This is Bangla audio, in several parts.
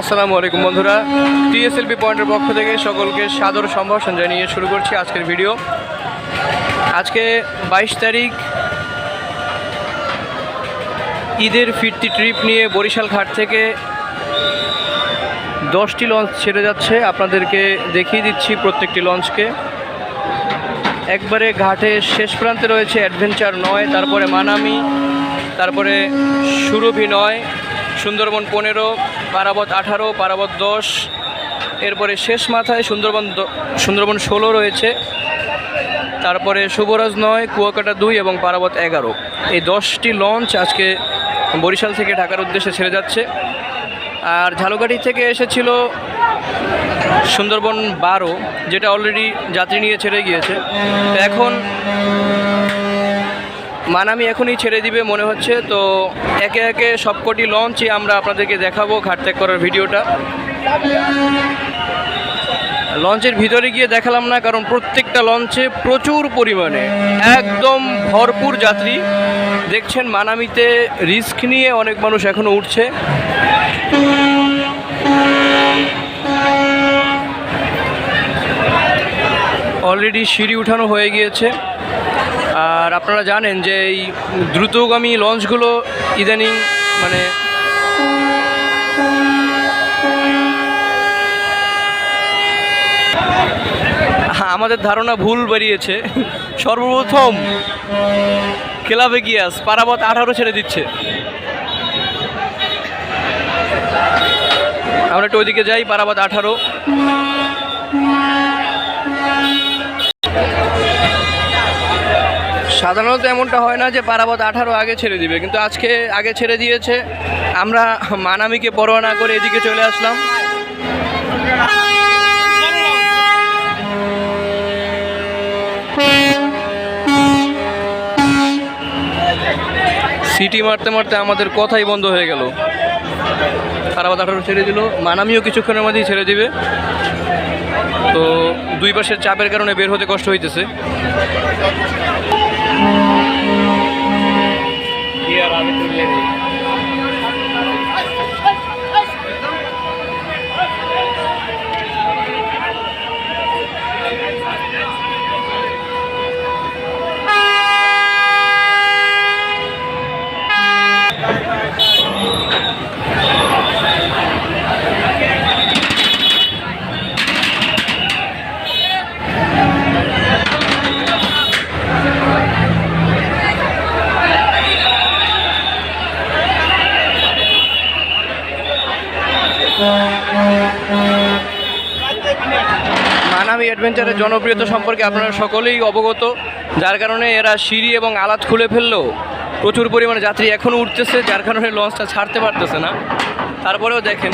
আসসালামু আলাইকুম বন্ধুরা। টিএসএলপি পয়েন্টের পক্ষ থেকে সকলকে সাদর সম্ভাষণ জানিয়ে শুরু করছি আজকের ভিডিও। আজকে বাইশ তারিখ, ঈদের ফিরতি ট্রিপ নিয়ে বরিশাল ঘাট থেকে দশটি লঞ্চ ছেড়ে যাচ্ছে। আপনাদেরকে দেখিয়ে দিচ্ছি প্রত্যেকটি লঞ্চকে। একবারে ঘাটে শেষ প্রান্তে রয়েছে অ্যাডভেঞ্চার নয়, তারপরে মানামি, তারপরে সুরভি নয়, সুন্দরবন পনেরো পারাবত আঠারো, পারাবত দশ। এরপরে শেষ মাথায় সুন্দরবন সুন্দরবন ষোলো রয়েছে। তারপরে শুভরাজ নয়, কুয়াকাটা দুই এবং পারাবত এগারো। এই দশটি লঞ্চ আজকে বরিশাল থেকে ঢাকার উদ্দেশ্যে ছেড়ে যাচ্ছে। আর ঝালুকাঠি থেকে এসেছিল সুন্দরবন বারো, যেটা অলরেডি যাত্রী নিয়ে ছেড়ে গিয়েছে। এখন মানামি এখনই ছেড়ে দিবে মনে হচ্ছে। তো একে একে সবকটি লঞ্চই আমরা আপনাদেরকে দেখাবো ঘাট ত্যাগ করার ভিডিওটা। লঞ্চের ভিতরে গিয়ে দেখালাম না, কারণ প্রত্যেকটা লঞ্চে প্রচুর পরিমাণে, একদম ভরপুর যাত্রী। দেখছেন মানামিতে রিস্ক নিয়ে অনেক মানুষ এখনও উঠছে। অলরেডি সিঁড়ি উঠানো হয়ে গিয়েছে। আর আপনারা জানেন যে এই দ্রুতগামী লঞ্চগুলো ইদানিং মানে আমাদের ধারণা ভুল বেরিয়েছে। সর্বপ্রথম ক্লাবে গিয়াস পারাবত আঠারো ছেড়ে দিচ্ছে। আমরা একটু ওইদিকে যাই, পারাবত আঠারো। সাধারণত এমনটা হয় না যে পারাবত আঠারো আগে ছেড়ে দিবে, কিন্তু আজকে আগে ছেড়ে দিয়েছে। আমরা মানামিকে পরোয়া না করে এদিকে চলে আসলাম। সিটি মারতে মারতে আমাদের কথাই বন্ধ হয়ে গেল। পারাবত আঠারো ছেড়ে দিল, মানামিও কিছুক্ষণের মধ্যেই ছেড়ে দিবে। তো দুই পাশের চাপের কারণে বের হতে কষ্ট হইতেছে। মানামি অ্যাডভেঞ্চারের জনপ্রিয়তা সম্পর্কে আপনারা সকলেই অবগত, যার কারণে এরা সিঁড়ি এবং আলাত খুলে ফেললেও প্রচুর পরিমাণে যাত্রী এখনও উঠতেছে, যার কারণে লঞ্চটা ছাড়তে পারতেছে না। তারপরেও দেখেন।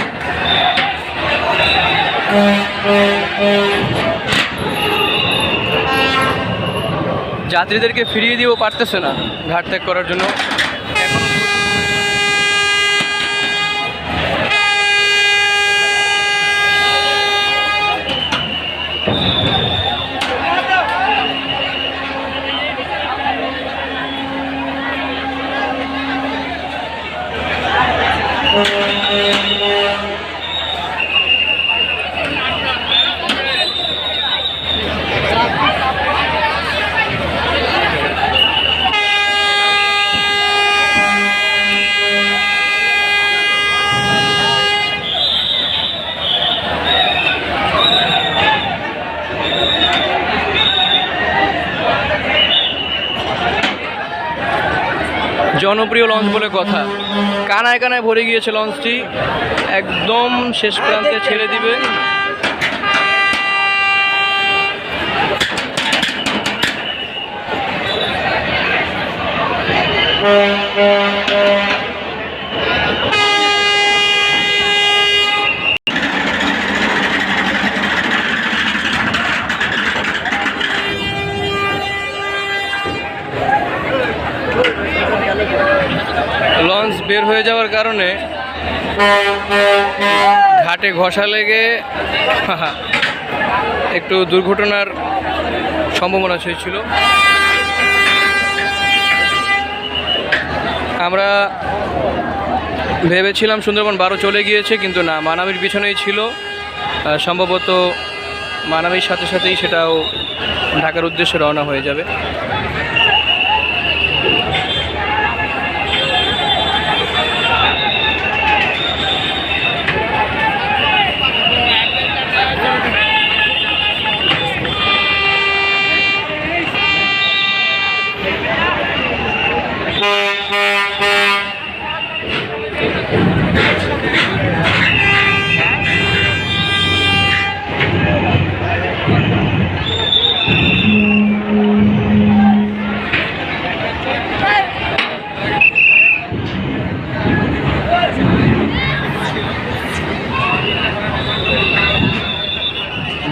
যাত্রীদেরকে ফিরিয়ে দিয়েও পারতেছে না ঘাট ত্যাগ করার জন্য। জনপ্রিয় লঞ্চ বলে কথা। কানায় কানায় ভরে গিয়েছে লঞ্চটি একদম শেষ প্রান্তে ছেড়ে দিবে। লঞ্চ বের হয়ে যাওয়ার কারণে ঘাটে ঘষা লেগে একটু দুর্ঘটনার সম্ভাবনা হয়েছিল আমরা ভেবেছিলাম সুন্দরবন বারো চলে গিয়েছে, কিন্তু না, মানামির পিছনেই ছিল। সম্ভবত মানামির সাথে সাথেই সেটাও ঢাকার উদ্দেশ্যে রওনা হয়ে যাবে।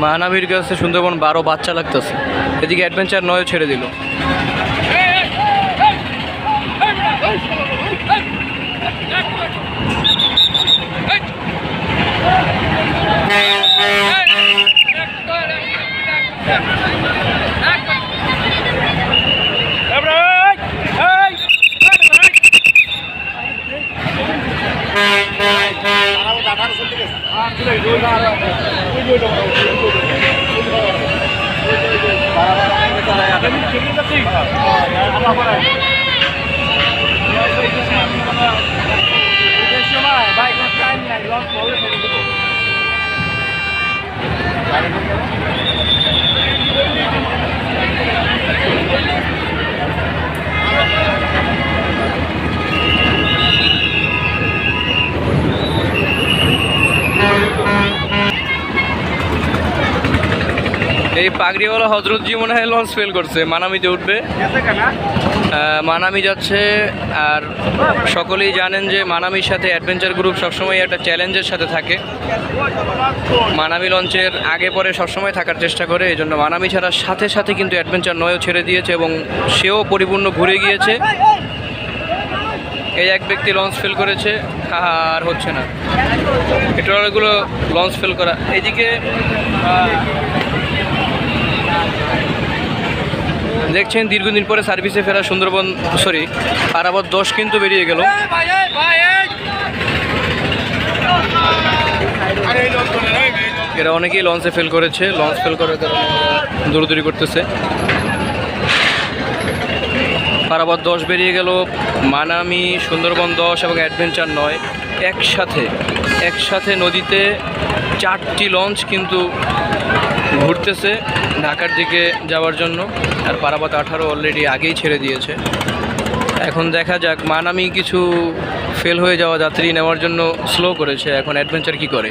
মানামির কাছে সুন্দরবন বারো বাচ্চা লাগতেছে এদিকে অ্যাডভেঞ্চার নয় ছেড়ে দিল আঠারোশো থেকে। এই পাগড়িওয়ালা হজরতজি মনে হয় লঞ্চ ফেল করছে, মানামিতে উঠবে। মানামি যাচ্ছে, আর সকলেই জানেন যে মানামির সাথে অ্যাডভেঞ্চার গ্রুপ সবসময় একটা চ্যালেঞ্জের সাথে থাকে। মানামি লঞ্চের আগে পরে সবসময় থাকার চেষ্টা করে এই জন্য মানামি ছাড়ার সাথে সাথে কিন্তু অ্যাডভেঞ্চার নয়ও ছেড়ে দিয়েছে এবং সেও পরিপূর্ণ ঘুরে গিয়েছে। এই এক ব্যক্তি লঞ্চ ফেল করেছে আর হচ্ছে না। পেট্রোলগুলো লঞ্চ ফেল করা এইদিকে দেখছেন দীর্ঘদিন পরে সার্ভিসে ফেরা সুন্দরবন সরি পারাবত দশ কিন্তু বেরিয়ে গেল। এরা অনেকেই লঞ্চে ফেল করেছে লঞ্চ ফেল করার কারণে দৌড়দৌড়ি করতেছে। পারাবত দশ বেরিয়ে গেল, মানামি, সুন্দরবন দশ এবং অ্যাডভেঞ্চার নয়। একসাথে একসাথে নদীতে চারটি লঞ্চ কিন্তু ঘুরতেছে ঢাকার দিকে যাওয়ার জন্য। আর পারাবাত আঠারো অলরেডি আগেই ছেড়ে দিয়েছে। এখন দেখা যাক, মানামি কিছু ফেল হয়ে যাওয়া যাত্রী নেওয়ার জন্য স্লো করেছে। এখন অ্যাডভেঞ্চার কি করে?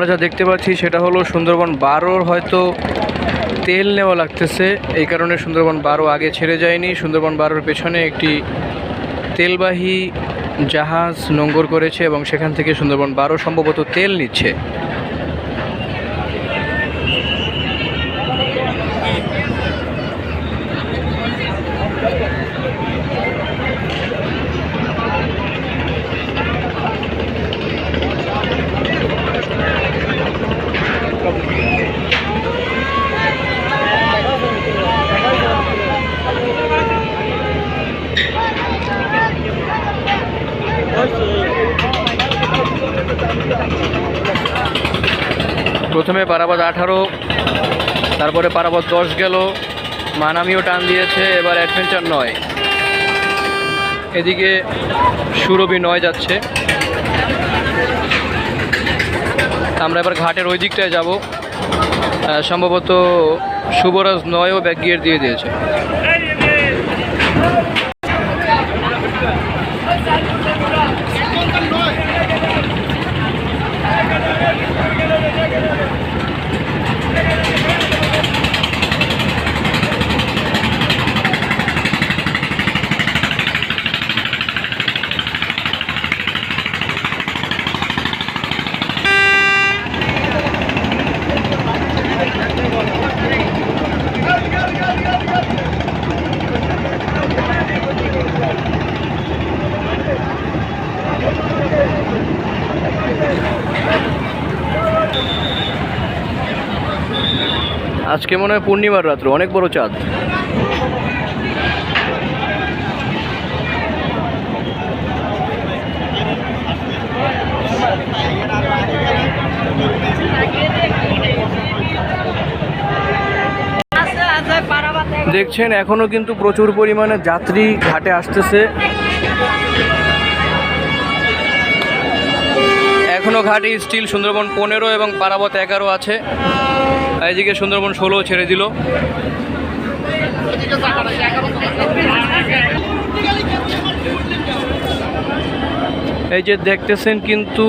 আমরা যা দেখতে পাচ্ছি সেটা হলো সুন্দরবন বারোর হয়তো তেল নেওয়া লাগতেছে। এই কারণে সুন্দরবন বারো আগে ছেড়ে যায়নি। সুন্দরবন বারোর পেছনে একটি তেলবাহী জাহাজ নোঙ্গর করেছে এবং সেখান থেকে সুন্দরবন বারো সম্ভবত তেল নিচ্ছে। প্রথমে পারাবাদ আঠারো, তারপরে পারাবত দশ গেল। মানামিও টান দিয়েছে, এবার অ্যাডভেঞ্চার নয়। এদিকে সুরভি নয় যাচ্ছে। আমরা এবার ঘাটের ওই দিকটায় যাব। সম্ভবত শুভরাজ নয়ও ব্যাক গিয়ার দিয়ে দিয়েছে। আজকে মনে হয় পূর্ণিমার রাত্র, অনেক বড় চাঁদ। দেখছেন, এখনও কিন্তু প্রচুর পরিমাণে যাত্রী ঘাটে আসতেছে। এখনও ঘাটে স্টিল সুন্দরবন পনেরো এবং পারাবত এগারো আছে। এদিকে সুন্দরবন ষোলো ছেড়ে দিল। এই যে দেখতেছেন কিন্তু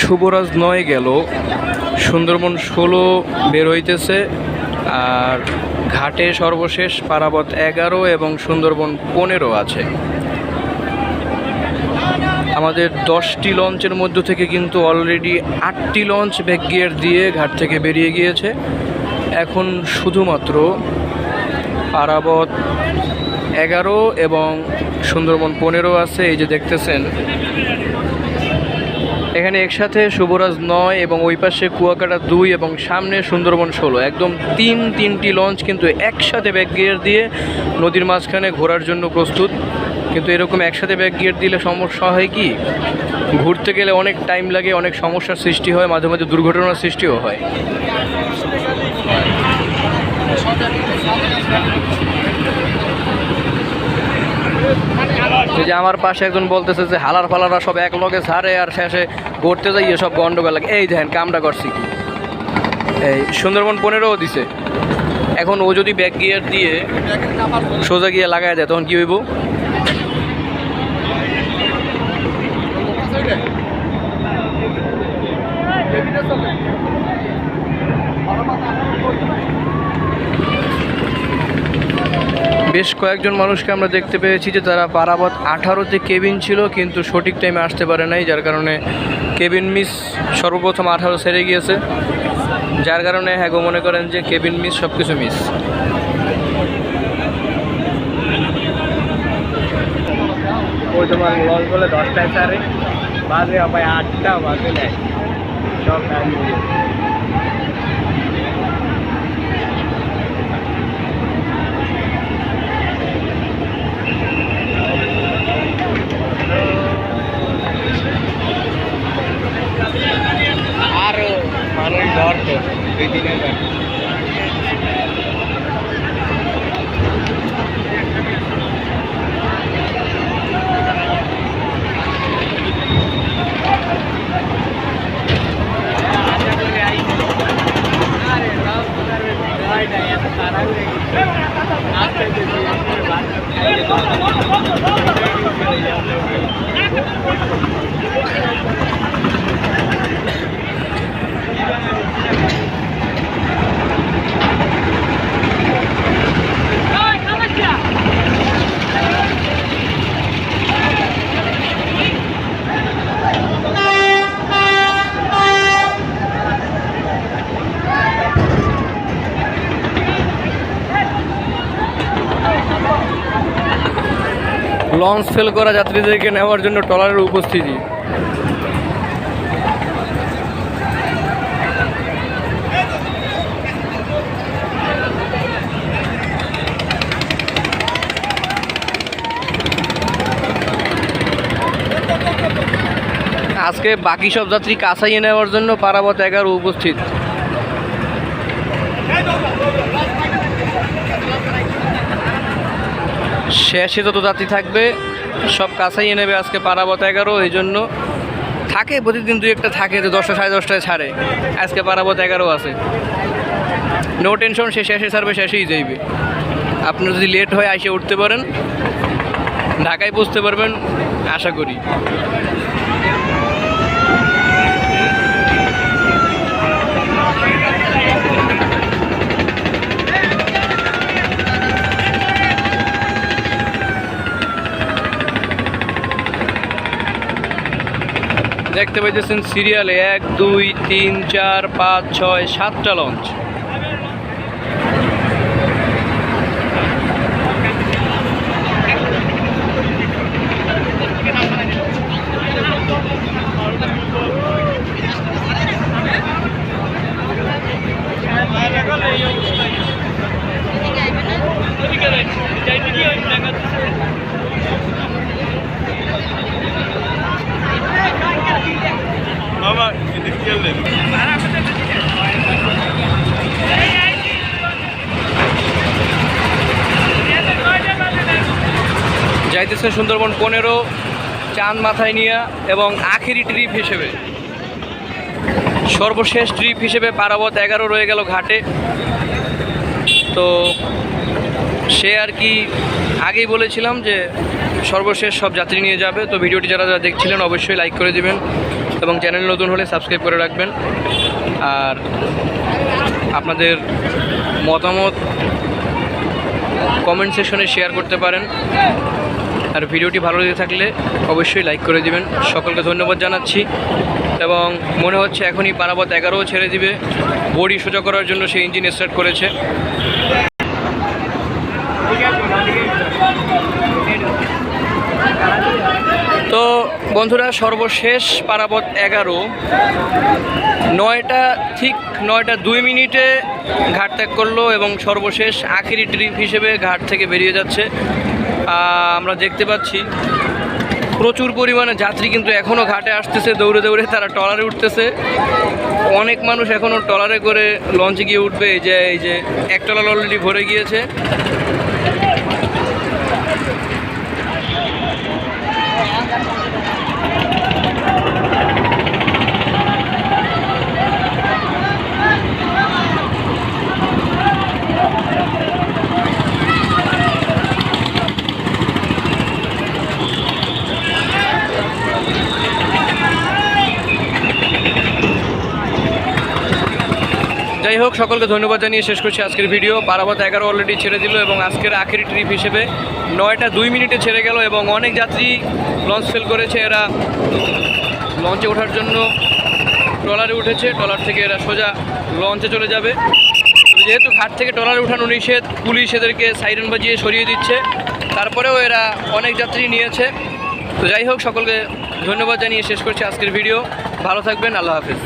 শুভরাজ নয় গেল। সুন্দরবন ষোলো বের হইতেছে আর ঘাটে সর্বশেষ পারাবত এগারো এবং সুন্দরবন পনেরো আছে। আমাদের দশটি লঞ্চের মধ্য থেকে কিন্তু অলরেডি আটটি লঞ্চ ব্যাক গিয়ার দিয়ে ঘাট থেকে বেরিয়ে গিয়েছে। এখন শুধুমাত্র পারাবত এগারো এবং সুন্দরবন পনেরো আছে, এই যে দেখতেছেন। এখানে একসাথে শুভরাজ নয় এবং ওই পাশে কুয়াকাটা দুই এবং সামনে সুন্দরবন ষোলো। একদম তিন তিনটি লঞ্চ কিন্তু একসাথে ব্যাক গিয়ার দিয়ে নদীর মাঝখানে ঘোরার জন্য প্রস্তুত। কিন্তু এরকম একসাথে ব্যাক গিয়ার দিলে সমস্যা হয় কি? ঘুরতে গেলে অনেক টাইম লাগে, অনেক সমস্যার সৃষ্টি হয়, মাঝে মাঝে দুর্ঘটনার সৃষ্টিও হয়। যে আমার পাশে একজন বলতেছে যে, হালার ফালারা সব এক লগে ছাড়ে আর শেষে ঘুরতে যাইয়ে সব গন্ডগোল লাগে। এই দেখেন, কামটা করছি কি? এই সুন্দরবন পনেরোও দিছে। এখন ও যদি ব্যাক গিয়ার দিয়ে সোজা গিয়ে লাগায় দেয়, তখন কি হইব? বেশ কয়েকজন মানুষকে আমরা দেখতে পেয়েছি যে তারা পারাবত আঠারোতে কেবিন ছিল, কিন্তু সঠিক টাইমে আসতে পারে নাই, যার কারণে কেবিন মিস সর্বপ্রথম আঠারো সেরে গিয়েছে। যার কারণে হ্যাঁ গো, মনে করেন যে কেবিন মিস সব কিছু মিস লঞ্চ বলে দশটায় সারে, বাজে ভাই আটটা, বাজে নেয় সব টাইম আরও মানুষ ধরতো লঞ্চ ফেল করা যাত্রীদেরকে নেওয়ার জন্য ট্রলারের উপস্থিতি। আজকে বাকি সব যাত্রী কাছাইয়ে নেওয়ার জন্য পারাবত এগারো উপস্থিত। শেষে যত যাত্রী থাকবে, সব কাছাই নেবে আজকে পারাবত এগারো, এই জন্য থাকে, প্রতিদিন দুই একটা থাকে যে দশটা সাড়ে দশটায় ছাড়ে। আজকে পারাবত এগারো আছে। নো টেনশন সে শেষে ছাড়বে, শেষেই যাইবে। আপনি যদি লেট হয় এসে উঠতে পারেন, ঢাকায় বুঝতে পারবেন, আশা করি। দেখতে পাইতেছেন সিরিয়ালে এক দুই তিন চার পাঁচ ছয় সাতটা লঞ্চ যাইতেছে সুন্দরবন পনেরো, চাঁদ মাথায় নিয়ে এবং আখেরি ট্রিপ হিসেবে। সর্বশেষ ট্রিপ হিসেবে পারাবত এগারো রয়ে গেল ঘাটে। তো সে আর কি আগেই বলেছিলাম যে সর্বশেষ সব যাত্রী নিয়ে যাবে। তো ভিডিওটি যারা যারা দেখছিলেন অবশ্যই লাইক করে দিবেন। এবং চ্যানেল নতুন হলে সাবস্ক্রাইব করে রাখবেন। আর আপনাদের মতামত কমেন্ট সেকশনে শেয়ার করতে পারেন। আর ভিডিওটি ভালো লেগে থাকলে অবশ্যই লাইক করে দিবেন। সকলকে ধন্যবাদ জানাচ্ছি। এবং মনে হচ্ছে এখনই পারাবত এগারোও ছেড়ে দিবে। বডি সোজা করার জন্য সে ইঞ্জিন স্টার্ট করেছে। বন্ধুরা, সর্বশেষ পারাবত এগারো। নয়টা, ঠিক নয়টা দুই মিনিটে ঘাট ত্যাগ করল এবং সর্বশেষ আখেরি ট্রিপ হিসেবে ঘাট থেকে বেরিয়ে যাচ্ছে। আমরা দেখতে পাচ্ছি, প্রচুর পরিমাণে যাত্রী কিন্তু এখনও ঘাটে আসতেছে, দৌড়ে দৌড়ে তারা ট্রলারে উঠতেছে। অনেক মানুষ এখনও ট্রলারে করে লঞ্চে গিয়ে উঠবে, এই যে এই যে, এক ট্রলার অলরেডি ভরে গিয়েছে। যাই হোক, সকলকে ধন্যবাদ জানিয়ে শেষ করছি আজকের ভিডিও। পারাবত এগারো অলরেডি ছেড়ে দিল এবং আজকের আখেরি ট্রিপ হিসেবে নয়টা দুই মিনিটে ছেড়ে গেল এবং অনেক যাত্রী লঞ্চ ফেল করেছে এরা। লঞ্চে ওঠার জন্য ট্রলারে উঠেছে, ট্রলার থেকে এরা সোজা লঞ্চে চলে যাবে। যেহেতু ঘাট থেকে ট্রলারে উঠানো নিষেধ, পুলিশ এদেরকে সাইরেন বাজিয়ে সরিয়ে দিচ্ছে। তারপরেও এরা অনেক যাত্রী নিয়েছে। তো যাই হোক, সকলকে ধন্যবাদ জানিয়ে শেষ করছি আজকের ভিডিও। ভালো থাকবেন, আল্লাহ হাফিজ।